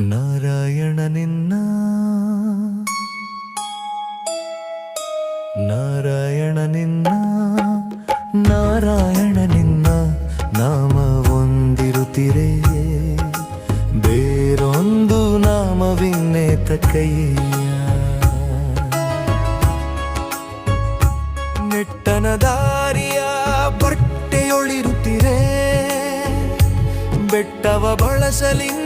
ನಾರಾಯಣ ನಿನ್ನ. ನಾರಾಯಣ ನಿನ್ನ. ನಾರಾಯಣ ನಿನ್ನ ನಾಮ ಹೊಂದಿರುತ್ತಿರೆ. ಬೇರೊಂದು ನಾಮವಿನ್ನೇತ ಕೈಯ. ನೆಟ್ಟನ ದಾರಿಯ ಬಟ್ಟೆಯೊಳಿರುತ್ತಿರೆ. ಬೆಟ್ಟವ ಬಳಸಲಿನ್ನೇತ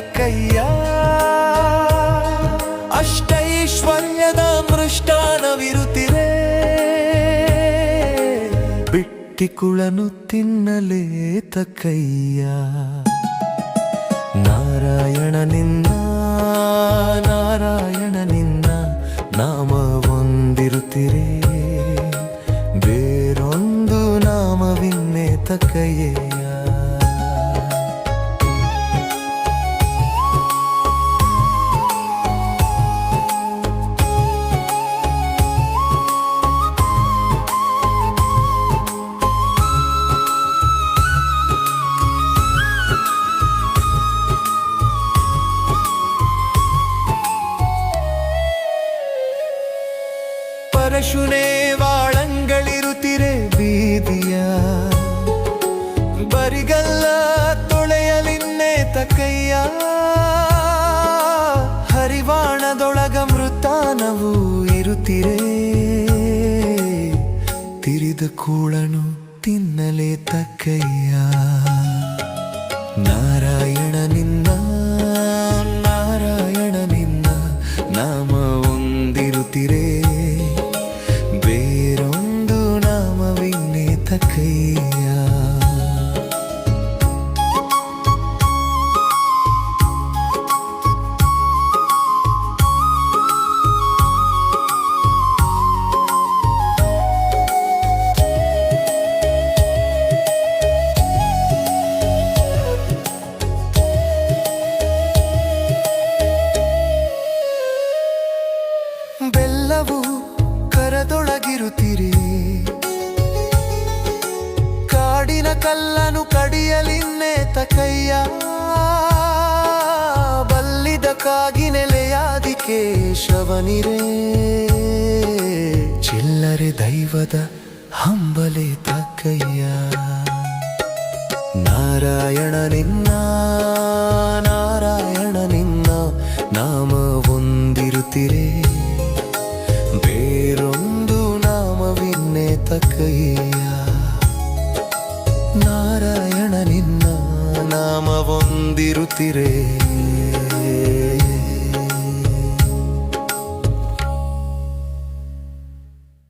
ಕೈಯ. ಅಷ್ಟೈಶ್ವರ್ಯದ ಮೃಷ್ಟಾನವಿರುತ್ತಿರೆ ಬಿಟ್ಟಿಕುಳನು ತಿನ್ನಲೇತ ಕೈಯ. ನಾರಾಯಣ ನಿನ್ನ ನಾರಾಯಣ ನಿನ್ನ ನಾಮ ಹೊಂದಿರುತ್ತಿರಿ. ಬೇರೊಂದು ನಾಮವಿನ್ನೇತ ಕೈಯ. ಪರಶುನೇ ವಾಳಂಗಳಿರುತ್ತಿರೆ ಬೀದಿಯ. ಬರಿಗಲ್ಲ ತೊಳೆಯಲಿನ್ನೇತ ತಕಯ್ಯ. ಹರಿವಾಣದೊಳಗ ಮೃತಾನವು ಇರುತ್ತಿರೆ. ತಿರಿದ ಕೂಳನು ತಿನ್ನಲೇ ತಕ್ಕಯ್ಯ ನಾರಾಯಣ ನಿನ್ನ ನಾರಾಯಣ ನಿನ್ನ ನಾಮ ಹೊಂದಿರುತ್ತಿರೆ. ಬೆಲ್ಲವು ಕರದೊಳಗಿರುತ್ತಿರಿ. ಕಲ್ಲನು ಕಡಿಯಲಿನ್ನೇತ ಕೈಯ. ಬಲ್ಲಿದ ಕಾಗಿ ನೆಲೆಯಾದಿ ಕೇಶವನಿರೇ. ಚಿಲ್ಲರೆ ದೈವದ ಹಂಬಲೆ ತಕ್ಕಯ್ಯ. ನಾರಾಯಣ ನಿನ್ನ ನಾರಾಯಣ ನಿನ್ನ ನಾಮ ಹೊಂದಿರುತ್ತಿರೆ. ಬೇರೊಂದು ನಾಮವಿನ್ನೇ ಕೈಯ ನಾರಾಯಣ ನಿನ್ನ ನಾಮ ಹೊಂದಿರುತ್ತಿರೆ